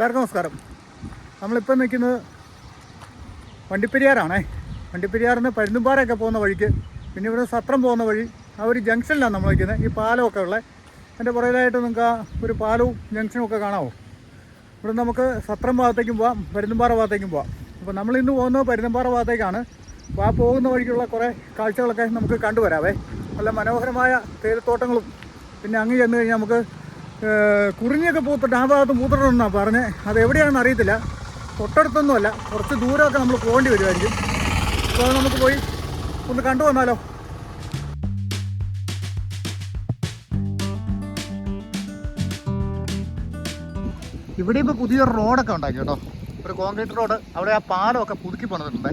എല്ലാവർക്കും നമസ്കാരം. നമ്മളിപ്പോൾ നിൽക്കുന്നത് വണ്ടിപ്പെരിയാറാണേ. വണ്ടിപ്പെരിയാറിൽ നിന്ന് പരുന്തുംപാറയൊക്കെ പോകുന്ന വഴിക്ക് പിന്നെ ഇവിടെ സത്രം പോകുന്ന വഴി ആ ഒരു ജംഗ്ഷനിലാണ് നമ്മൾ നിൽക്കുന്നത്. ഈ പാലമൊക്കെ ഉള്ളത് എന്റെ പുറകിലായിട്ട് നിങ്ങൾക്ക് ആ ഒരു പാലവും ജംഗ്ഷനും ഒക്കെ കാണാമോ ഇവിടെ നമുക്ക് സത്രം ഭാഗത്തേക്കും പോവാം പരുന്തുംപാറ ഭാഗത്തേക്കും പോവാം. അപ്പോൾ നമ്മൾ ഇന്ന് പോകുന്നത് പരുന്തുംപാറ ഭാഗത്തേക്കാണ്. അപ്പോൾ ആ പോകുന്ന വഴിക്കുള്ള കുറേ കാഴ്ചകളൊക്കെ നമുക്ക് കണ്ടുവരാവേ. നല്ല മനോഹരമായ തേയിലത്തോട്ടങ്ങളും പിന്നെ അങ്ങ് ചെന്ന് കഴിഞ്ഞാൽ നമുക്ക് കുറിഞ്ഞൊക്കെ പൂത്തിട്ട് ആ ഭാഗത്ത് പൂത്തിട്ടുണ്ടെന്നാണ് പറഞ്ഞത് അത് എവിടെയാണെന്ന് അറിയത്തില്ല. തൊട്ടടുത്തൊന്നുമല്ല. കുറച്ച് ദൂരമൊക്കെ നമ്മൾ പോകേണ്ടി വരുമായിരിക്കും. അപ്പോൾ നമുക്ക് പോയി ഒന്ന് കണ്ടു വന്നാലോ? ഇവിടെ ഇപ്പോൾ പുതിയൊരു റോഡൊക്കെ ഉണ്ടാക്കി കേട്ടോ. ഒരു കോൺക്രീറ്റ് റോഡ്. അവിടെ ആ പാലമൊക്കെ പുതുക്കി പണിതിട്ടുണ്ട്.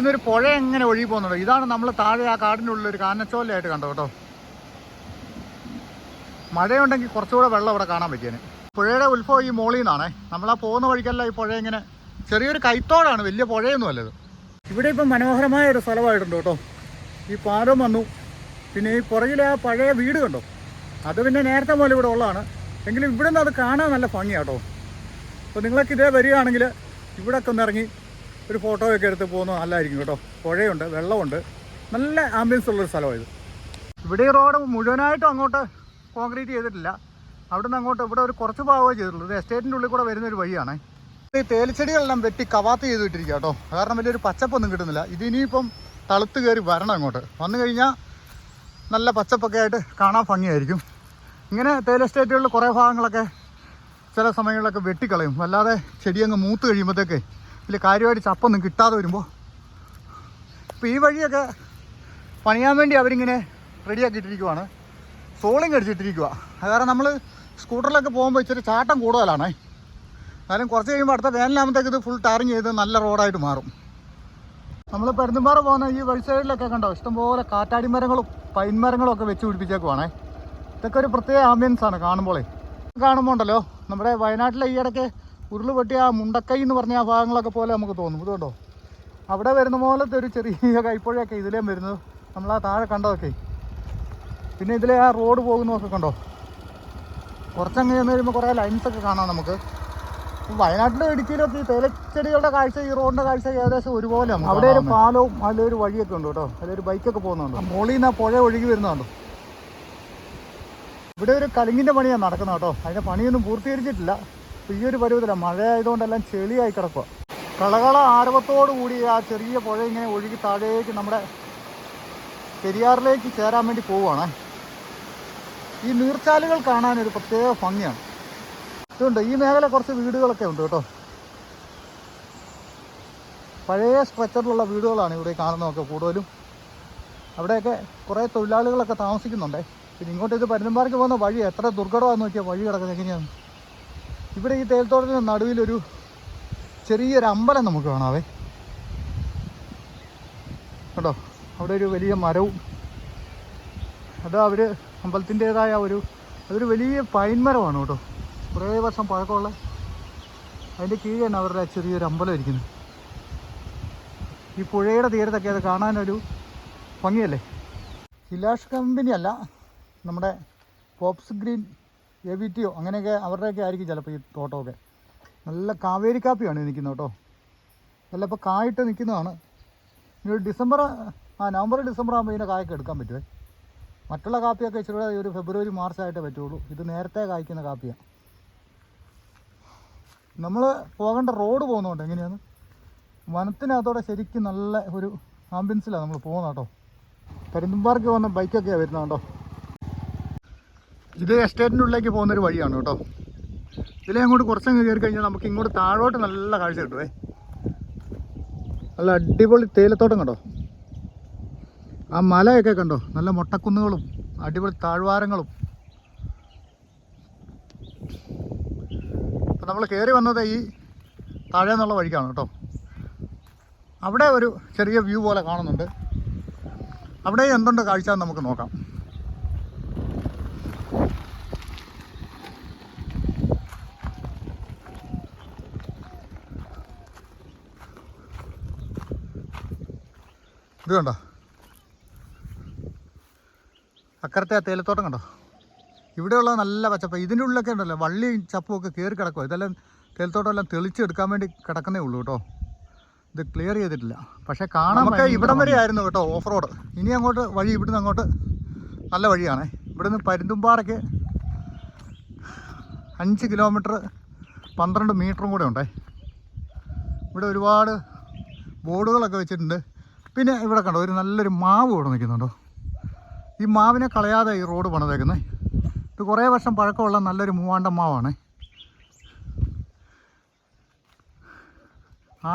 ഇവിടുന്ന് ഒരു പുഴ എങ്ങനെ ഒഴുകി പോകുന്നത് ഇതാണ് നമ്മൾ താഴെ ആ കാടിന്റെ ഉള്ളിൽ ഒരു കാനച്ചോലയായിട്ട് കണ്ടോ കേട്ടോ. മഴയുണ്ടെങ്കിൽ കുറച്ചുകൂടെ വെള്ളം ഇവിടെ കാണാൻ പറ്റിയേനെ. പുഴയുടെ ഉത്ഭവം ഈ മോളിൽ നിന്നാണേ. നമ്മൾ ആ പോകുന്ന വഴിക്കല്ല ഈ പുഴ ഇങ്ങനെ ചെറിയൊരു കൈത്തോടാണ് വലിയ പുഴയൊന്നും അല്ലത്. ഇവിടെ ഇപ്പം മനോഹരമായ ഒരു സ്ഥലമായിട്ടുണ്ട് കേട്ടോ. ഈ പാലം വന്നു. പിന്നെ ഈ പുറകിലെ ആ പഴയ വീട് കണ്ടോ? അത് പിന്നെ നേരത്തെ മുതൽ ഇവിടെ ഉള്ളതാണ്. എങ്കിലും ഇവിടെ നിന്ന് അത് കാണാൻ നല്ല ഭംഗിയാട്ടോ അപ്പോൾ നിങ്ങളൊക്കെ ഇതേ വരികയാണെങ്കിൽ ഇവിടെയൊക്കെ ഒന്ന് ഇറങ്ങി ഒരു ഫോട്ടോ ഒക്കെ എടുത്ത് പോകുന്നത് നല്ലതായിരിക്കും കേട്ടോ. പുഴയുണ്ട് വെള്ളമുണ്ട്. നല്ല ആംബിയൻസ് ഉള്ളൊരു സ്ഥലമാണ് ഇത്. ഇവിടെ ഈ റോഡ് മുഴുവനായിട്ടും അങ്ങോട്ട് കോൺക്രീറ്റ് ചെയ്തിട്ടില്ല. അവിടെ നിന്ന് അങ്ങോട്ട് ഇവിടെ ഒരു കുറച്ച് ഭാഗമേ ചെയ്തിട്ടുള്ളൂ. ഇത് എസ്റ്റേറ്റിന്റെ ഉള്ളിൽ കൂടെ വരുന്നൊരു വഴിയാണ്. ഈ തേലിച്ചെടികളെല്ലാം വെട്ടി കവാത്ത് ചെയ്തിട്ടിരിക്കുക കേട്ടോ. കാരണം വലിയൊരു പച്ചപ്പൊന്നും കിട്ടുന്നില്ല. ഇത് ഇനിയിപ്പം തളുത്ത് കയറി വരണം അങ്ങോട്ട്. വന്നു കഴിഞ്ഞാൽ നല്ല പച്ചപ്പൊക്കെ ആയിട്ട് കാണാൻ ഭംഗിയായിരിക്കും. ഇങ്ങനെ തേയില എസ്റ്റേറ്റുകളിൽ കുറേ ഭാഗങ്ങളൊക്കെ ചില സമയങ്ങളിലൊക്കെ വെട്ടിക്കളയും. അല്ലാതെ ചെടിയങ്ങ് മൂത്ത് കഴിയുമ്പോഴത്തേക്ക് വലിയ കാര്യമായിട്ട് ചപ്പൊന്നും കിട്ടാതെ വരുമ്പോൾ ഇപ്പോൾ ഈ വഴിയൊക്കെ പണിയാൻ വേണ്ടി അവരിങ്ങനെ റെഡിയാക്കിയിട്ടിരിക്കുവാണ്. സോളിങ് അടിച്ചിട്ടിരിക്കുക കാരണം നമ്മൾ സ്കൂട്ടറിലൊക്കെ പോകുമ്പോൾ ഇച്ചിരി ചാട്ടം കൂടുതലാണ്. എന്നാലും കുറച്ച് കഴിയുമ്പോൾ അടുത്ത വേനലാകുമ്പോഴത്തേക്ക് ഇത് ഫുൾ ടാറിങ് ചെയ്ത് നല്ല റോഡായിട്ട് മാറും. നമ്മൾ പരുന്തുംപാറ പോകുന്ന ഈ വഴി സൈഡിലൊക്കെ കണ്ടോ? ഇഷ്ടംപോലെ കാറ്റാടി മരങ്ങളും പൈൻ മരങ്ങളും ഒക്കെ വെച്ച് പിടിപ്പിച്ചേക്കുവാണേ. ഇതൊക്കെ ഒരു പ്രത്യേക ആംബിയൻസ് ആണ് കാണുമ്പോളേ. കാണുമ്പോൾ ഉണ്ടല്ലോ നമ്മുടെ വയനാട്ടിലെ ഈ ഇടയ്ക്ക് ഉരുൾ പൊട്ടിയ ആ മുണ്ടക്കൈ എന്ന് പറഞ്ഞ ആ ഭാഗങ്ങളൊക്കെ പോലെ നമുക്ക് തോന്നും. ഇതുകൊണ്ടോ അവിടെ വരുന്ന പോലത്തെ ഒരു ചെറിയ കൈപ്പുഴയൊക്കെ ഇതിലേം വരുന്നത്. നമ്മൾ ആ താഴെ കണ്ടതൊക്കെ. പിന്നെ ഇതിലെ ആ റോഡ് പോകുന്നതൊക്കെ കണ്ടോ? കുറച്ചങ്ങ് ചെന്ന് വരുമ്പോൾ കുറേ ലൈൻസ് ഒക്കെ കാണാം നമുക്ക്. വയനാട്ടിലും ഇടുക്കിയിലൊക്കെ ഈ തേലച്ചെടികളുടെ കാഴ്ച ഈ റോഡിന്റെ കാഴ്ച ഏകദേശം ഒരുപോലെ അവിടെ ഒരു പാലവും അതിലൊരു വഴിയൊക്കെ ഉണ്ട് കേട്ടോ. അതിലൊരു ബൈക്കൊക്കെ പോകുന്നുണ്ട്. മോളിൽ നിന്ന് ആ പുഴ ഒഴുകി വരുന്നുണ്ട് ഇവിടെ ഒരു കലുങ്ങിന്റെ പണിയാണ് നടക്കുന്നത് കേട്ടോ. അതിന്റെ പണിയൊന്നും പൂർത്തീകരിച്ചിട്ടില്ല. ഇപ്പൊ ഈ ഒരു പരുവത്തില മഴ ആയതുകൊണ്ടെല്ലാം ചെളിയായി കിടക്കുക കളകള ആരവത്തോടു കൂടി ആ ചെറിയ പുഴ ഇങ്ങനെ ഒഴുകി താഴേക്ക് നമ്മുടെ പെരിയാറിലേക്ക് ചേരാൻ വേണ്ടി പോവുകയാണ് ഈ നീർച്ചാലുകൾ കാണാൻ ഒരു പ്രത്യേക ഭംഗിയാണ്. ഇതുണ്ട് ഈ മേഖല കുറച്ച് വീടുകളൊക്കെ ഉണ്ട് കേട്ടോ. പഴയ സ്ട്രക്ചറിലുള്ള വീടുകളാണ് ഇവിടെ കാണുന്നതൊക്കെ കൂടുതലും. അവിടെയൊക്കെ കുറേ തൊഴിലാളികളൊക്കെ താമസിക്കുന്നുണ്ടേ. പിന്നെ ഇങ്ങോട്ട് ഇത് പരുന്തുംപാറയ്ക്ക് പോകുന്ന വഴി എത്ര ദുർഘടമാണെന്ന് നോക്കിയാൽ വഴി കിടക്കുന്നത് എങ്ങനെയാണ് ഇവിടെ ഈ തേൽത്തോട്ടത്തിന് നടുവിലൊരു ചെറിയൊരു അമ്പലം നമുക്ക് കാണാവേ. കേട്ടോ അവിടെ ഒരു വലിയ മരവും അത് അവർ അമ്പലത്തിന്റേതായ ഒരു അതൊരു വലിയ പൈൻ മരമാണ് കേട്ടോ. കുറേ വർഷം പഴക്കമുള്ള അതിന്റെ കീഴാണ് അവരുടെ ചെറിയൊരു അമ്പലം ഇരിക്കുന്നത് ഈ പുഴയുടെ തീരത്തൊക്കെ അത് കാണാനൊരു ഭംഗിയല്ലേ? ഹിലാഷ് കമ്പനി അല്ല നമ്മുടെ പോപ്സ് ഗ്രീൻ എ വി ടിയോ അങ്ങനെയൊക്കെ അവരുടെയൊക്കെ ആയിരിക്കും ചിലപ്പോൾ ഈ തോട്ടമൊക്കെ. നല്ല കാവേരി കാപ്പിയാണ് നിൽക്കുന്നത് കേട്ടോ. നല്ല ഇപ്പോൾ കായിട്ട് നിൽക്കുന്നതാണ്. ഇനി ഡിസംബർ ആ നവംബർ ഡിസംബർ ആകുമ്പോൾ ഇതിന്റെ കായൊക്കെ എടുക്കാൻ പറ്റുമേ മറ്റുള്ള കാപ്പിയൊക്കെ ഇച്ചിരി ഒരു ഫെബ്രുവരി മാർച്ച് ആയിട്ടേ പറ്റുള്ളൂ. ഇത് നേരത്തെ കായ്ക്കുന്ന കാപ്പിയാണ് നമ്മൾ പോകേണ്ട റോഡ് പോകുന്നുണ്ട് എങ്ങനെയാണ്? വനത്തിനകത്തോടെ ശരിക്കും നല്ല ഒരു ആംബിയൻസിലാണ് നമ്മൾ പോകുന്നത് കേട്ടോ. പരുന്തുംപാർക്ക് വന്ന ബൈക്കൊക്കെയാണ് വരുന്നത് കേട്ടോ. ഇത് എസ്റ്റേറ്റിന്റെ ഉള്ളിലേക്ക് പോകുന്നൊരു വഴിയാണ് കേട്ടോ. ഇതിലെ അങ്ങോട്ട് കുറച്ചങ്ങ് കയറി കഴിഞ്ഞാൽ നമുക്ക് ഇങ്ങോട്ട് താഴോട്ട് നല്ല കാഴ്ച കിട്ടുവേ നല്ല അടിപൊളി തേയിലത്തോട്ടം കണ്ടോ? ആ മലയൊക്കെ കണ്ടോ? നല്ല മുട്ടക്കുന്നുകളും അടിപൊളി താഴ്വാരങ്ങളും. അപ്പം നമ്മൾ കയറി വന്നത് ഈ താഴെ എന്നുള്ള വഴിക്കാണ് കേട്ടോ. അവിടെ ഒരു ചെറിയ വ്യൂ പോലെ കാണുന്നുണ്ട്. അവിടെ എന്തുണ്ട് കാഴ്ച നമുക്ക് നോക്കാം. ഇത് കണ്ടോ? അക്കരത്തെ ആ തേയിലത്തോട്ടം കണ്ടോ? ഇവിടെയുള്ള നല്ല പച്ചപ്പ്. ഇതിന്റെ ഉള്ളിലൊക്കെ ഉണ്ടല്ലോ വള്ളിയും ചപ്പും ഒക്കെ കയറി കിടക്കുക ഇതെല്ലാം തേയിലത്തോട്ടം എല്ലാം തെളിച്ചെടുക്കാൻ വേണ്ടി കിടക്കുന്നേ ഉള്ളൂ കേട്ടോ. ഇത് ക്ലിയർ ചെയ്തിട്ടില്ല. പക്ഷേ കാണാൻ നമുക്ക് ഇവിടം വരെ ആയിരുന്നു കേട്ടോ ഓഫ് റോഡ് ഇനി അങ്ങോട്ട് വഴി ഇവിടുന്ന് അങ്ങോട്ട് നല്ല വഴിയാണേ. ഇവിടുന്ന് പരുന്തുംപാറയ്ക്ക് അഞ്ച് കിലോമീറ്റർ പന്ത്രണ്ട് മീറ്ററും കൂടെ ഉണ്ടേ. ഇവിടെ ഒരുപാട് ബോർഡുകളൊക്കെ വെച്ചിട്ടുണ്ട്. പിന്നെ ഇവിടെ കണ്ടോ ഒരു നല്ലൊരു മാവ് ഇവിടെ നിൽക്കുന്നുണ്ടോ? ഈ മാവിനെ കളയാതെ ഈ റോഡ് പണിതേക്കുന്നത് ഇത് കുറേ വർഷം പഴക്കമുള്ള നല്ലൊരു മൂവാണ്ട മാവാണ്.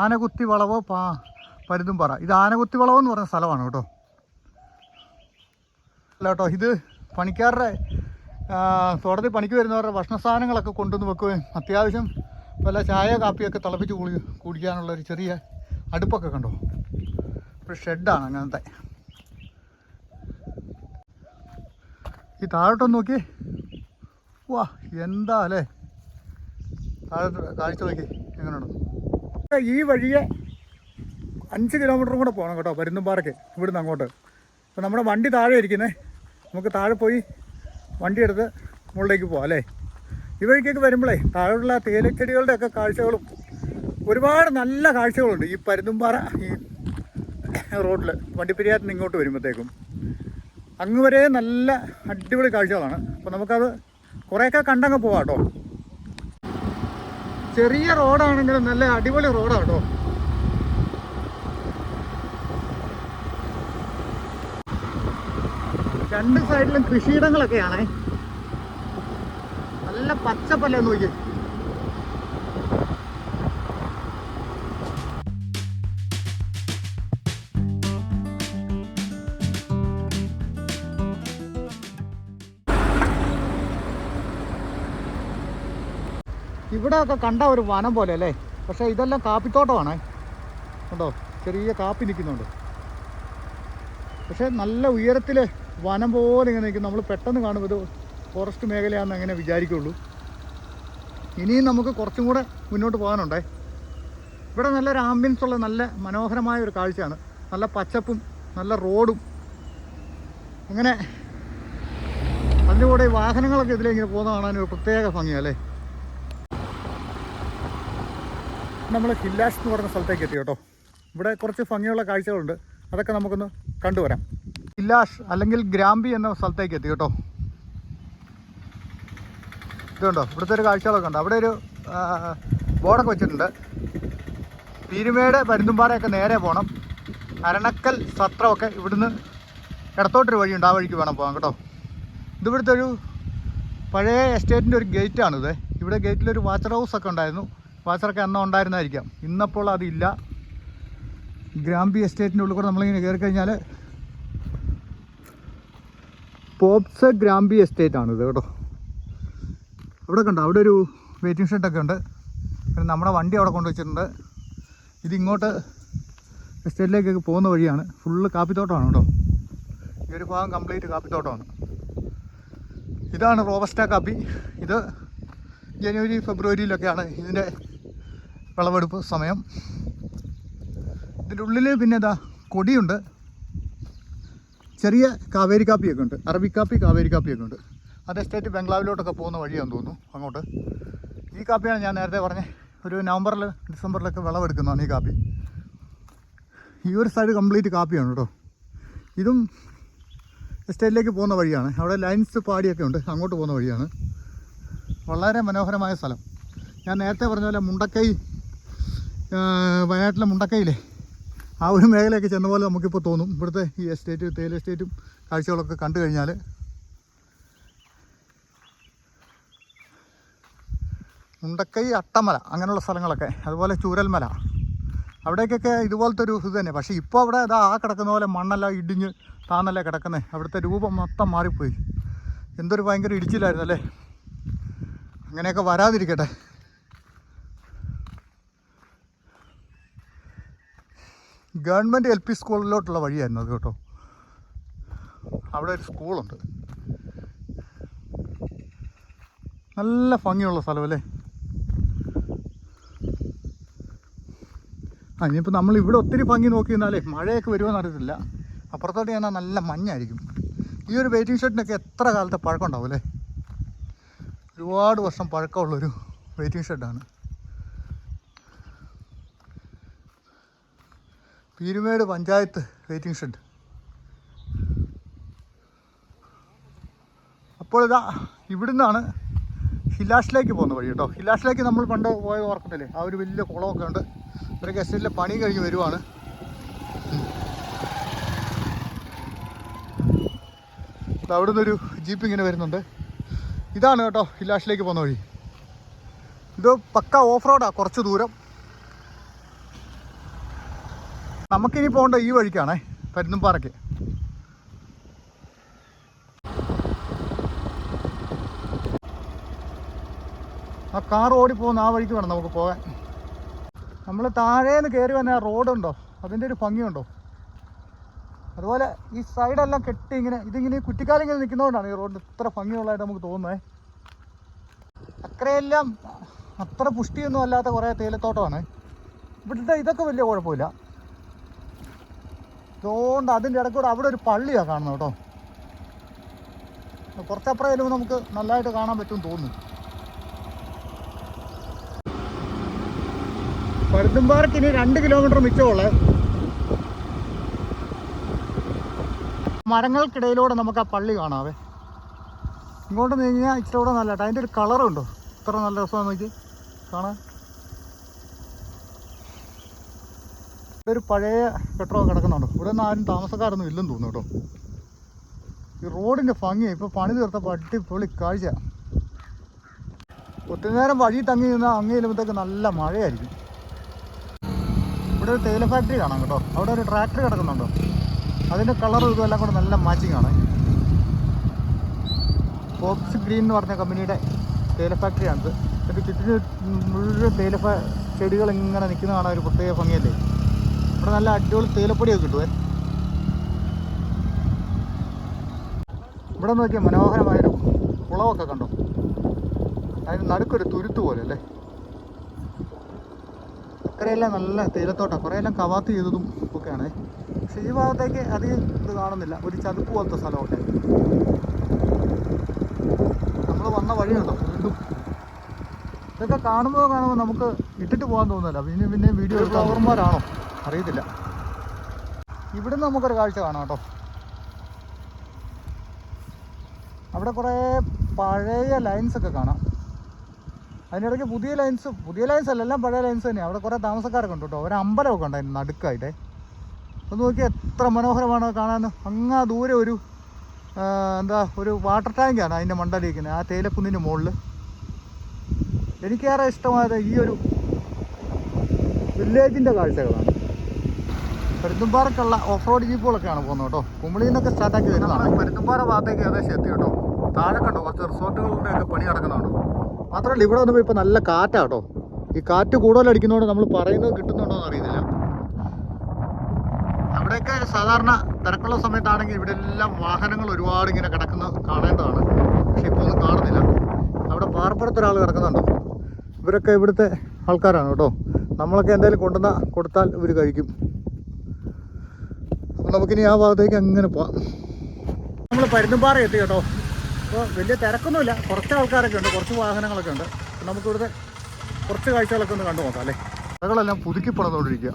ആനകുത്തി വളവ് പാ പരുന്തുംപാറ ഇത് ആനകുത്തി വളവ് എന്ന് പറഞ്ഞ സ്ഥലമാണ് കേട്ടോ. അല്ല കേട്ടോ ഇത് പണിക്കാരുടെ തുടർന്ന് പണിക്ക് വരുന്നവരുടെ ഭക്ഷണ സാധനങ്ങളൊക്കെ കൊണ്ടുവന്ന് വെക്കുകയും അത്യാവശ്യം വല്ല ചായ കാപ്പിയൊക്കെ തിളപ്പിച്ച് കുളി കുടിക്കാനുള്ള ഒരു ചെറിയ അടുപ്പൊക്കെ കണ്ടോ? ഒരു ഷെഡാണ് അങ്ങനത്തെ. ഈ താഴോട്ടൊന്ന് നോക്കി വാ എന്താ അല്ലേ? താഴോട്ട് കാഴ്ച നോക്കി എങ്ങനെയുണ്ട്? ഈ വഴിയെ അഞ്ച് കിലോമീറ്ററും കൂടെ പോകണം കേട്ടോ പരുന്തുംപാറയ്ക്ക് ഇവിടുന്ന് അങ്ങോട്ട്. അപ്പോൾ നമ്മുടെ വണ്ടി താഴെ ഇരിക്കുന്നേ. നമുക്ക് താഴെ പോയി വണ്ടി എടുത്ത് മുകളിലേക്ക് പോകാം അല്ലേ? ഈ വഴിക്കൊക്കെ വരുമ്പോഴേ താഴെയുള്ള തേയിലച്ചെടികളുടെയൊക്കെ കാഴ്ചകളും ഒരുപാട് നല്ല കാഴ്ചകളുണ്ട്. ഈ പരുന്തുംപാറ ഈ റോഡിൽ വണ്ടിപ്പെരിയാറ്റിന് ഇങ്ങോട്ട് വരുമ്പോഴത്തേക്കും അങ്ങ് വരെ നല്ല അടിപൊളി കാഴ്ചകളാണ്. അപ്പോൾ നമുക്കത് കുറേയൊക്കെ കണ്ടങ്ങ് പോവാം കേട്ടോ. ചെറിയ റോഡാണെങ്കിലും നല്ല അടിപൊളി റോഡാണ് കേട്ടോ. രണ്ട് സൈഡിലും കൃഷിയിടങ്ങളൊക്കെയാണേ. നല്ല പച്ചപ്പല്ലേ നോക്കി ഇവിടെ ഒക്കെ കണ്ട ഒരു വനം പോലെ അല്ലേ? പക്ഷേ ഇതെല്ലാം കാപ്പിത്തോട്ടമാണ്. കണ്ടോ? ചെറിയ കാപ്പി നിൽക്കുന്നുണ്ട്. പക്ഷേ നല്ല ഉയരത്തിൽ വനം പോലെ ഇങ്ങനെ നിൽക്കും. നമ്മൾ പെട്ടെന്ന് കാണുമ്പോൾ ഇത് ഫോറസ്റ്റ് മേഖലയാണെന്ന് അങ്ങനെ വിചാരിക്കുള്ളൂ. ഇനിയും നമുക്ക് കുറച്ചും കൂടെ മുന്നോട്ട് പോകാനുണ്ടേ. ഇവിടെ നല്ലൊരു ആംബിയൻസ് ഉള്ള നല്ല മനോഹരമായ ഒരു കാഴ്ചയാണ്. നല്ല പച്ചപ്പും നല്ല റോഡും. അങ്ങനെ അതിന്റെ കൂടെ വാഹനങ്ങളൊക്കെ ഇതിലേക്ക് പോകുന്ന കാണാൻ ഒരു പ്രത്യേക ഭംഗിയല്ലേ നമ്മൾ ഹില്ലാഷ് എന്ന് പറഞ്ഞ സ്ഥലത്തേക്ക് എത്തി കേട്ടോ. ഇവിടെ കുറച്ച് ഭംഗിയുള്ള കാഴ്ചകളുണ്ട്. അതൊക്കെ നമുക്കൊന്ന് കണ്ടുവരാം. ഹില്ലാഷ് അല്ലെങ്കിൽ ഗ്രാമ്പി എന്ന സ്ഥലത്തേക്ക് എത്തി കേട്ടോ. ഇതുണ്ടോ? ഇവിടുത്തെ ഒരു കാഴ്ചകളൊക്കെ ഉണ്ട്. അവിടെ ഒരു ബോർഡൊക്കെ വെച്ചിട്ടുണ്ട്. പീരുമേട് പരുന്തുംപാറയൊക്കെ നേരെ പോകണം അരണക്കൽ സത്രമൊക്കെ ഇവിടുന്ന് ഇടത്തോട്ടൊരു വഴിയുണ്ട്. ആ വഴിക്ക് വേണം പോകാൻ കേട്ടോ. ഇതിവിടുത്തെ ഒരു പഴയ എസ്റ്റേറ്റിന്റെ ഒരു ഗേറ്റാണിത്. ഇവിടെ ഗേറ്റിലൊരു വാച്ചർ ഹൗസ് ഒക്കെ ഉണ്ടായിരുന്നു. വാച്ചറൊക്കെ അന്ന് ഉണ്ടായിരുന്നായിരിക്കാം. ഇന്നപ്പോൾ അതില്ല. ഗ്രാമ്പി എസ്റ്റേറ്റിന്റെ ഉള്ളിൽ കൂടെ നമ്മളിങ്ങനെ കയറി കഴിഞ്ഞാൽ പോപ്സ് ഗ്രാമ്പി എസ്റ്റേറ്റ് ആണിത് കേട്ടോ. അവിടെ കണ്ടോ? അവിടെ ഒരു വെയിറ്റിംഗ് ഷെഡൊക്കെ ഉണ്ട്. പിന്നെ നമ്മുടെ വണ്ടി അവിടെ കൊണ്ടുവച്ചിട്ടുണ്ട് ഇതിങ്ങോട്ട് എസ്റ്റേറ്റിലേക്കൊക്കെ പോകുന്ന വഴിയാണ്. ഫുള്ള് കാപ്പിത്തോട്ടമാണ് കേട്ടോ. ഈ ഒരു ഭാഗം കംപ്ലീറ്റ് കാപ്പിത്തോട്ടമാണ്. ഇതാണ് റോബസ്റ്റ കാപ്പി. ഇത് ജനുവരി ഫെബ്രുവരിയിലൊക്കെയാണ് ഇതിന്റെ വിളവെടുപ്പ് സമയം. ഇതിന്റെ ഉള്ളിൽ പിന്നെ ഇതാ കൊടിയുണ്ട്. ചെറിയ കാവേരി കാപ്പിയൊക്കെ ഉണ്ട്. അറബിക്കാപ്പി കാവേരി കാപ്പിയൊക്കെ ഉണ്ട് അത് എസ്റ്റേറ്റ് ബംഗ്ലാവിലോട്ടൊക്കെ പോകുന്ന വഴിയാന്ന് തോന്നുന്നു അങ്ങോട്ട്. ഈ കാപ്പിയാണ് ഞാൻ നേരത്തെ പറഞ്ഞ ഒരു നവംബറിൽ ഡിസംബറിലൊക്കെ വിളവെടുക്കുന്നതാണ് ഈ കാപ്പി. ഈ ഒരു സൈഡ് കംപ്ലീറ്റ് കാപ്പിയാണ് കേട്ടോ. ഇതും എസ്റ്റേറ്റിലേക്ക് പോകുന്ന വഴിയാണ്. അവിടെ ലൈൻസ് പാടിയൊക്കെ ഉണ്ട് അങ്ങോട്ട് പോകുന്ന വഴിയാണ്. വളരെ മനോഹരമായ സ്ഥലം. ഞാൻ നേരത്തെ പറഞ്ഞ പോലെ മുണ്ടക്കൈ വയനാട്ടിലെ മുണ്ടക്കയിലെ ആ ഒരു മേഖലയൊക്കെ ചെന്ന പോലെ നമുക്കിപ്പോൾ തോന്നും. ഇവിടുത്തെ ഈ എസ്റ്റേറ്റ് തേയില എസ്റ്റേറ്റും കാഴ്ചകളൊക്കെ കണ്ടു കഴിഞ്ഞാൽ മുണ്ടക്കൈ അട്ടമല അങ്ങനെയുള്ള സ്ഥലങ്ങളൊക്കെ. അതുപോലെ ചൂരൽമല. അവിടേക്കൊക്കെ ഇതുപോലത്തെ ഒരു ഇത് തന്നെ. പക്ഷേ ഇപ്പോൾ അവിടെ ഇതാ ആ കിടക്കുന്ന പോലെ മണ്ണല്ല ഇടിഞ്ഞ് താന്നല്ല കിടക്കുന്നത് അവിടുത്തെ രൂപം മൊത്തം മാറിപ്പോയി. എന്തൊരു ഭയങ്കര ഇടിച്ചിലായിരുന്നു അല്ലേ അങ്ങനെയൊക്കെ വരാതിരിക്കട്ടെ. ഗവൺമെന്റ് എൽ പി സ്കൂളിലോട്ടുള്ള വഴിയായിരുന്നു അത് കേട്ടോ. അവിടെ ഒരു സ്കൂളുണ്ട്. നല്ല ഭംഗിയുള്ള സ്ഥലമല്ലേ? ആ ഇനിയിപ്പോൾ നമ്മൾ ഇവിടെ ഒത്തിരി ഭംഗി നോക്കി നിന്നാലേ മഴയൊക്കെ വരുമെന്ന് അറിയത്തില്ല. അപ്പുറത്തോട്ട് ഞാൻ നല്ല മഞ്ഞായിരിക്കും. ഈ ഒരു വെയിറ്റിംഗ് ഷെഡിനൊക്കെ എത്ര കാലത്തെ പഴക്കം ഉണ്ടാവും അല്ലേ? ഒരുപാട് വർഷം പഴക്കമുള്ളൊരു വെയിറ്റിംഗ് ഷെഡാണ് പീരുമേട് പഞ്ചായത്ത് വെയിറ്റിംഗ് ഷെഡ് അപ്പോൾ ഇതാ ഇവിടുന്നാണ് ഹിലാഷിലേക്ക് പോകുന്ന വഴി കേട്ടോ. ഹിലാഷിലേക്ക് നമ്മൾ പണ്ട് പോയത് ഓർക്കുന്നില്ലേ? ആ ഒരു വലിയ കുളമൊക്കെ ഉണ്ട്. ഒരു ഗസ്റ്റിലെ പണി കഴിഞ്ഞ് വരുവാണ്. അവിടെ നിന്നൊരു ജീപ്പ് ഇങ്ങനെ വരുന്നുണ്ട്. ഇതാണ് കേട്ടോ ഹിലാഷിലേക്ക് പോകുന്ന വഴി. ഇത് പക്ക ഓഫ് റോഡാണ് കുറച്ച് ദൂരം. നമുക്കിനി പോകേണ്ട ഈ വഴിക്കാണേ പരുന്നുംപാറയ്ക്ക് ആ കാർ ഓടിപ്പോകുന്ന ആ വഴിക്ക് വേണം നമുക്ക് പോകാൻ. നമ്മൾ താഴേന്ന് കയറി വന്ന ആ റോഡുണ്ടോ? അതിന്റെ ഒരു ഭംഗിയുണ്ടോ? അതുപോലെ ഈ സൈഡെല്ലാം കെട്ടി ഇങ്ങനെ ഇതിങ്ങനെ കുറ്റിക്കാലം ഇങ്ങനെ നിൽക്കുന്നതുകൊണ്ടാണ് ഈ റോഡ് ഇത്ര ഭംഗിയുള്ളതായിട്ട് നമുക്ക് തോന്നുന്നത് അത്രയെല്ലാം അത്ര പുഷ്ടിയൊന്നും അല്ലാത്ത കുറേ തേയിലത്തോട്ടമാണ്. ഇവിടുത്തെ ഇതൊക്കെ വലിയ കുഴപ്പമില്ല. അതുകൊണ്ട് അതിന്റെ ഇടയ്ക്കൂടെ അവിടെ ഒരു പള്ളിയാണ് കാണുന്നത് കേട്ടോ. കുറച്ചപ്പുറം ചെല്ലുമ്പോൾ നമുക്ക് നല്ലതായിട്ട് കാണാൻ പറ്റും തോന്നുന്നു. പരുത്തുംപാറയ്ക്ക് ഇനി രണ്ട് കിലോമീറ്റർ മിച്ചമുള്ളേ മരങ്ങൾക്കിടയിലൂടെ നമുക്ക് ആ പള്ളി കാണാവേ. ഇങ്ങോട്ട് നീങ്ങിയാൽ ഇച്ചിരി കൂടെ നല്ല അതിന്റെ ഒരു കളറുണ്ടോ? ഇത്ര നല്ല രസമാണെന്ന് നോക്കി. കാണാൻ ഒരു പഴയ പെട്രോൾ കിടക്കുന്നുണ്ടോ. ഇവിടെ ഒന്നും ആരും താമസക്കാരൊന്നും ഇല്ലെന്ന് തോന്നുന്നു കേട്ടോ. ഈ റോഡിന്റെ ഭംഗി ഇപ്പോൾ പണി തീർത്തപ്പോൾ അടിപൊളി കാഴ്ച ഒത്തിരി നേരം വഴി തങ്ങി നിന്നാൽ അങ്ങേലുമ്പോഴത്തേക്ക് നല്ല മഴയായിരിക്കും. ഇവിടെ ഒരു തേയില ഫാക്ടറി കാണാം കേട്ടോ. അവിടെ ഒരു ട്രാക്ടർ കിടക്കുന്നുണ്ടോ. അതിന്റെ കളറും ഇതും എല്ലാം കൂടെ നല്ല മാച്ചിങ് ആണ്. ഫോക്സ് ഗ്രീൻ എന്ന് പറഞ്ഞ കമ്പനിയുടെ തേയില ഫാക്ടറിയാണിത് എന്നിട്ട് ചുറ്റിന് മുഴുവൻ തേയില ചെടികൾ ഇങ്ങനെ നിൽക്കുന്ന കാണാൻ ഒരു പ്രത്യേക ഭംഗിയല്ലേ? ഇവിടെ നല്ല അടിപൊളി തേയിലപ്പൊടിയൊക്കെ കിട്ടുവേ. ഇവിടെ നോക്കിയാൽ മനോഹരമായൊരു കുളമൊക്കെ കണ്ടോ? അതിന് നടുക്കൊരു തുരുത്ത് പോലെ അല്ലേ അക്കരെയെല്ലാം നല്ല തേയിലത്തോട്ടം. കുറേയെല്ലാം കവാത്ത് ചെയ്തതും ഒക്കെയാണ്. പക്ഷേ ഈ ഭാഗത്തേക്ക് അധികം ഇത് കാണുന്നില്ല. ഒരു ചതുപ്പ് പോലത്തെ സ്ഥലമൊക്കെ നമ്മൾ വന്ന വഴിയുണ്ടോ വീണ്ടും. ഇതൊക്കെ കാണുമ്പോൾ കാണുമ്പോൾ നമുക്ക് ഇട്ടിട്ട് പോകാൻ തോന്നുന്നില്ല പിന്നെ പിന്നെ വീഡിയോ ഫ്ലവർമാരാണോ അറിയത്തില്ല. ഇവിടുന്ന് നമുക്കൊരു കാഴ്ച കാണാം കേട്ടോ. അവിടെ കുറേ പഴയ ലൈൻസ് ഒക്കെ കാണാം. അതിനിടയ്ക്ക് പുതിയ ലൈൻസ് പുതിയ ലൈൻസ് അല്ല എല്ലാം പഴയ ലൈൻസ് തന്നെയാണ് അവിടെ കുറേ താമസക്കാരൊക്കെ ഉണ്ട് കേട്ടോ. ഒരു അമ്പലമൊക്കെ ഉണ്ട് അതിന് നടുക്കായിട്ടേ. ഒന്ന് നോക്കിയാൽ എത്ര മനോഹരമാണ് കാണാൻ അങ്ങാ ദൂരെ ഒരു എന്താ ഒരു വാട്ടർ ടാങ്കാണ് അതിന്റെ മണ്ടലിരിക്കുന്നത്. ആ തേയിലക്കുന്നിന്റെ മുകളിൽ. എനിക്കേറെ ഇഷ്ടമായത് ഈ ഒരു വില്ലേജിന്റെ കാഴ്ചകളാണ്. പരുത്തുംപാറക്കുള്ള ഓഫ് റോഡ് ജീപ്പുകളൊക്കെയാണ് പോകുന്നത് കേട്ടോ. കുമളിയിൽ നിന്നൊക്കെ സ്റ്റാർട്ടാക്കി വരുന്നതാണ്. പരുത്തുംപാറ ഭാഗത്തേക്ക് ഏകദേശം എത്തി കേട്ടോ. താഴെ കണ്ടോ കുറച്ച് റിസോർട്ടുകളുടെ ഒക്കെ പണി നടക്കുന്നതാണ്. മാത്രമല്ല ഇവിടെ വന്നപ്പോൾ ഇപ്പോൾ നല്ല കാറ്റാട്ടോ ഈ കാറ്റ് കൂടുതലടിക്കുന്നതുകൊണ്ട് നമ്മൾ പറയുന്നത് കിട്ടുന്നുണ്ടോ എന്ന് അറിയുന്നില്ല. അവിടെയൊക്കെ സാധാരണ തിരക്കുള്ള സമയത്താണെങ്കിൽ ഇവിടെ എല്ലാം വാഹനങ്ങൾ ഒരുപാട് ഇങ്ങനെ കിടക്കുന്ന കാണേണ്ടതാണ്. പക്ഷെ ഇപ്പോൾ ഒന്നും കാണുന്നില്ല. അവിടെ പാറപ്പുറത്ത് ഒരാൾ കിടക്കുന്നുണ്ടോ. ഇവരൊക്കെ ഇവിടുത്തെ ആൾക്കാരാണ് കേട്ടോ. നമ്മളൊക്കെ എന്തായാലും കൊണ്ടുവന്ന കൊടുത്താൽ ഇവർ കഴിക്കും. നമുക്കിനി ആ ഭാഗത്തേക്ക് അങ്ങനെ പോവാം. നമ്മൾ പരുന്തുംപാറ എത്തി കേട്ടോ. അപ്പോൾ വലിയ തിരക്കൊന്നുമില്ല. കുറച്ച് ആൾക്കാരൊക്കെ ഉണ്ട് കുറച്ച് വാഹനങ്ങളൊക്കെ ഉണ്ട്. നമുക്കിവിടുത്തെ കുറച്ച് കാഴ്ചകളൊക്കെ ഒന്ന് കണ്ടു നോക്കാം അല്ലേ? കടകളെല്ലാം പുതുക്കി പണിതുകൊണ്ടിരിക്കുക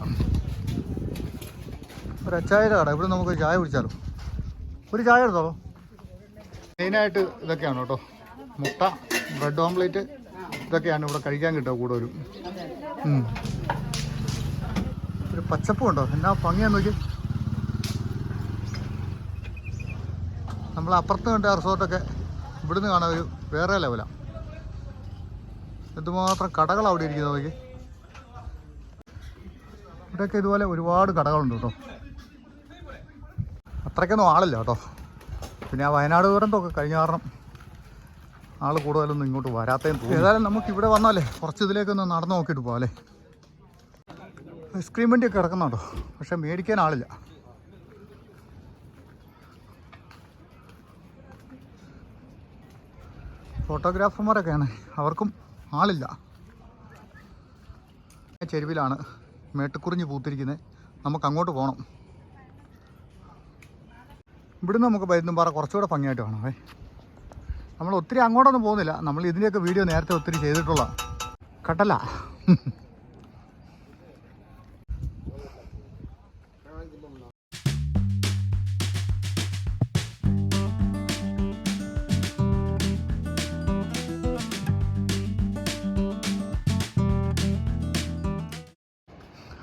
ഒരു അച്ചായയുടെ കട. ഇവിടെ നമുക്ക് ചായ കുടിച്ചാലോ? ഒരു ചായ എടുത്തോളൂ. മെയിനായിട്ട് ഇതൊക്കെയാണ് കേട്ടോ. മുട്ട ബ്രെഡ് ഓംലേറ്റ് ഇതൊക്കെയാണ് ഇവിടെ കഴിക്കാൻ കിട്ടുക കൂടെ ഒരു പച്ചപ്പുണ്ടോ പച്ചപ്പും ഉണ്ടോ? എന്നാ ഭംഗിയാന്ന് നോക്കി നമ്മൾ അപ്പുറത്ത് കണ്ട റിസോർട്ടൊക്കെ ഇവിടുന്ന് കാണാൻ ഒരു വേറെ ലെവലാണ് എന്തുമാത്രം കടകൾ അവിടെ ഇരിക്കുന്നത് നോക്കി. ഇവിടെയൊക്കെ ഇതുപോലെ ഒരുപാട് കടകളുണ്ട് കേട്ടോ. അത്രയ്ക്കൊന്നും ആളില്ല കേട്ടോ. പിന്നെ ആ വയനാട് ദുരന്തമൊക്കെ കഴിഞ്ഞ കാരണം ആൾ കൂടുതലൊന്നും ഇങ്ങോട്ട് വരാത്തേന്ന് തോന്നുന്നു ഏതായാലും നമുക്ക് ഇവിടെ വന്നാലേ കുറച്ച് ഇതിലേക്കൊന്ന് നടന്നു നോക്കിയിട്ട് പോകാം അല്ലേ? ഐസ്ക്രീം വണ്ടിയൊക്കെ കിടക്കുന്നുണ്ടോ? പക്ഷെ മേടിക്കാൻ ആളില്ല. ഫോട്ടോഗ്രാഫർമാരൊക്കെയാണ്. അവർക്കും ആളില്ല. ചെരുവിലാണ് മേട്ടുക്കുറിഞ്ഞ് പൂത്തിരിക്കുന്നത്. നമുക്ക് അങ്ങോട്ട് പോകണം ഇവിടുന്ന് നമുക്ക് പരുന്തുംപാറ കുറച്ചുകൂടെ ഭംഗിയായിട്ട് കാണാമേ നമ്മൾ ഒത്തിരി അങ്ങോട്ടൊന്നും പോകുന്നില്ല. നമ്മൾ ഇതിന്റെയൊക്കെ വീഡിയോ നേരത്തെ ഒത്തിരി ചെയ്തിട്ടുള്ള കട്ടല്ല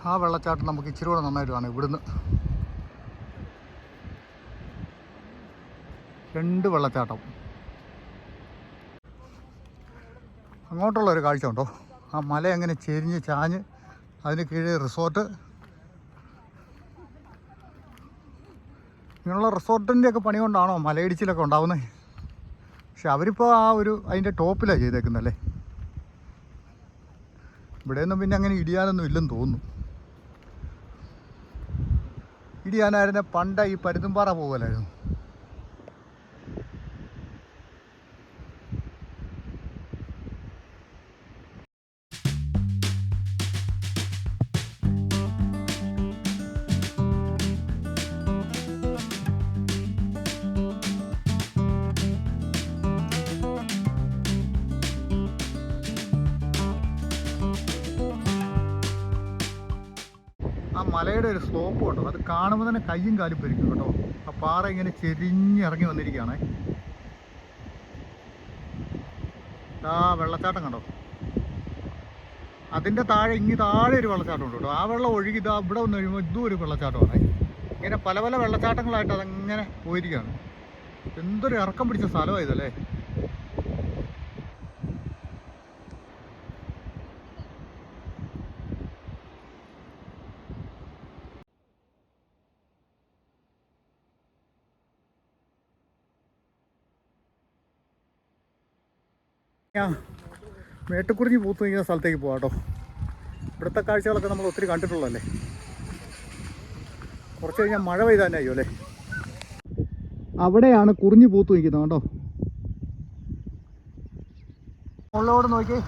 ആ വെള്ളച്ചാട്ടം നമുക്ക് ഇച്ചിരി കൂടെ നന്നായിട്ട് കാണാം ഇവിടുന്ന്. രണ്ട് വെള്ളച്ചാട്ടം. അങ്ങോട്ടുള്ള ഒരു കാഴ്ച ഉണ്ടോ? ആ മല അങ്ങനെ ചെരിഞ്ഞ് ചാഞ്ഞ് അതിന് കീഴേ റിസോർട്ട്. ഇങ്ങനെയുള്ള റിസോർട്ടിന്റെയൊക്കെ പണി കൊണ്ടാണോ മലയിടിച്ചിലൊക്കെ ഉണ്ടാവുന്നത്? പക്ഷെ അവരിപ്പോൾ ആ ഒരു അതിന്റെ ടോപ്പിലാണ് ചെയ്തേക്കുന്നല്ലേ ഇവിടെയൊന്നും പിന്നെ അങ്ങനെ ഇടിയാനൊന്നും ഇല്ലെന്ന് തോന്നുന്നു. ഇടിയാനായിരുന്നെ പണ്ട ഈ പരുന്തുംപാറ പോകലായിരുന്നു മലയുടെ ഒരു സ്ലോപ്പ് കേട്ടോ അത് കാണുമ്പോൾ തന്നെ കയ്യും കാലും പെരിക്കും കേട്ടോ. ആ പാറ ഇങ്ങനെ ചെരിഞ്ഞിറങ്ങി വന്നിരിക്കുകയാണേ. ആ വെള്ളച്ചാട്ടം കണ്ടോ? അതിന്റെ താഴെ ഇങ്ങി താഴെ ഒരു വെള്ളച്ചാട്ടം ഉണ്ട് കേട്ടോ. ആ വെള്ളം ഒഴുകി ഇതാ ഇവിടെ വന്ന് കഴിയുമ്പോൾ ഇതും ഒരു വെള്ളച്ചാട്ടമാണ്. ഇങ്ങനെ പല പല വെള്ളച്ചാട്ടങ്ങളായിട്ട് അതങ്ങനെ പോയിരിക്കുകയാണ്. എന്തൊരു ഇറക്കം പിടിച്ച സ്ഥലമാണ് ഇതല്ലേ? ഞാൻ മേട്ടുക്കുറിഞ്ഞ് പൂത്ത് നിൽക്കുന്ന സ്ഥലത്തേക്ക് പോകാം കേട്ടോ. ഇവിടുത്തെ കാഴ്ചകളൊക്കെ നമ്മൾ ഒത്തിരി കണ്ടിട്ടുള്ളതല്ലേ? കുറച്ച് കഴിഞ്ഞാൽ മഴ തന്നെ അയ്യോ അല്ലേ അവിടെയാണ് കുറിഞ്ഞ് പൂത്ത് നിൽക്കുന്നത് കേട്ടോ. മുകളിലോട് നോക്കി.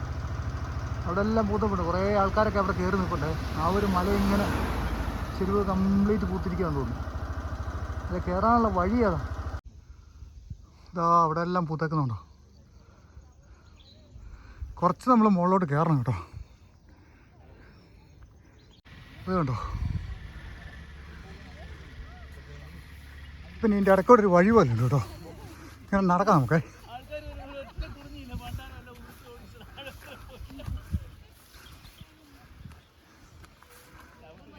അവിടെ എല്ലാം പൂത്തപ്പെട്ടു കുറേ ആൾക്കാരൊക്കെ അവിടെ കയറി നിൽപ്പുണ്ട്. ആ ഒരു മല ഇങ്ങനെ ചെരുവ് കംപ്ലീറ്റ് പൂത്തിരിക്കുകയാണെന്ന് തോന്നുന്നു. അത് കയറാനുള്ള വഴിയതാ ഇതാ അവിടെ എല്ലാം പൂത്തേക്കുന്നുണ്ടോ? കുറച്ച് നമ്മൾ മുകളിലോട്ട് കയറണം കേട്ടോ. ഇത് പിന്നെ ഇതിന്റെ ഇടയ്ക്കോടെ ഒരു വഴി പോലെ കേട്ടോ. ഇങ്ങനെ നടക്കാം നമുക്ക്.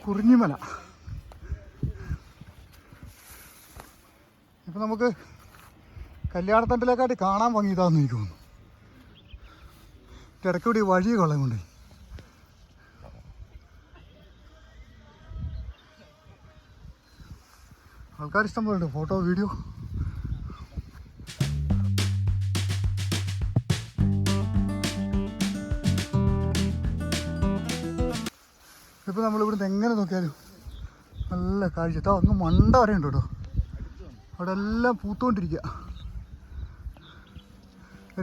കുറിഞ്ഞിമല. ഇപ്പം നമുക്ക് കല്യാണത്തണ്ടിലേക്കാട്ടി കാണാൻ ഭംഗിയതാന്ന് എനിക്ക് തോന്നുന്നു. ഇടയ്ക്ക് കൂടി വഴി കൊള്ളം കൊണ്ട്. ആൾക്കാർ ഇഷ്ടം പോലെ ഫോട്ടോ വീഡിയോ. ഇപ്പം നമ്മളിവിടുന്ന് എങ്ങനെ നോക്കിയാലും നല്ല കാഴ്ച. കേട്ടോ അങ്ങ് മണ്ട വരെ ഉണ്ട് കേട്ടോ അവിടെ എല്ലാം പൂത്തുകൊണ്ടിരിക്കുക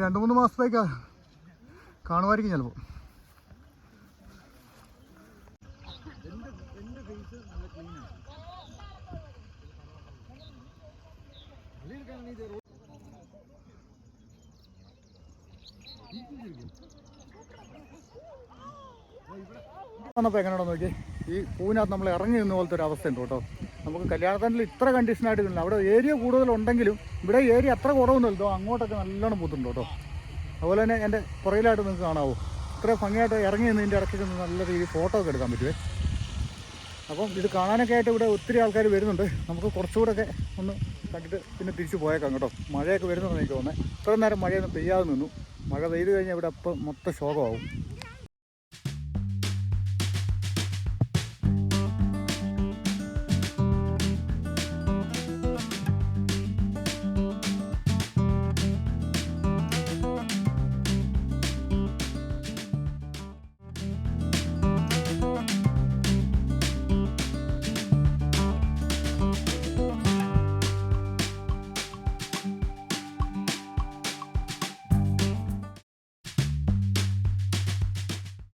രണ്ട് മൂന്ന് മാസത്തേക്കാ കാണുമായിരിക്കും ചിലപ്പോൾ. വന്നപ്പോൾ എങ്ങനെയാണോ നോക്കി ഈ പൂവിനകത്ത് നമ്മൾ ഇറങ്ങി നിന്ന പോലത്തെ ഒരു അവസ്ഥയുണ്ട് കേട്ടോ. നമുക്ക് കല്യാണത്തിൽ ഇത്ര കണ്ടീഷനായിട്ട് അവിടെ ഏരിയ കൂടുതലുണ്ടെങ്കിലും ഇവിടെ ഏരിയ അത്ര കുറവൊന്നുമല്ലോ. അങ്ങോട്ടൊക്കെ നല്ലോണം പൂത്തുണ്ട് കേട്ടോ. അതുപോലെ തന്നെ എന്റെ പുറകിലായിട്ട് നിങ്ങൾക്ക് കാണാവോ. ഇത്ര ഭംഗിയായിട്ട് ഇറങ്ങി നിന്നതിന്റെ ഇടയ്ക്ക് നിന്ന് നല്ല രീതിയിൽ ഫോട്ടോ ഒക്കെ എടുക്കാൻ പറ്റുമേ അപ്പം ഇത് കാണാനൊക്കെ ആയിട്ട് ഇവിടെ ഒത്തിരി ആൾക്കാർ വരുന്നുണ്ട്. നമുക്ക് കുറച്ചുകൂടെ ഒക്കെ ഒന്ന് കണ്ടിട്ട് പിന്നെ തിരിച്ചു പോയേക്കാം കേട്ടോ. മഴയൊക്കെ വരുന്നുണ്ടെന്ന് എനിക്ക് തോന്നുന്നത് ഇത്രയും നേരം മഴയൊന്നും പെയ്യാതെ നിന്നു. മഴ പെയ്ത് കഴിഞ്ഞാൽ ഇവിടെ അപ്പം മൊത്തം ശോകമാവും.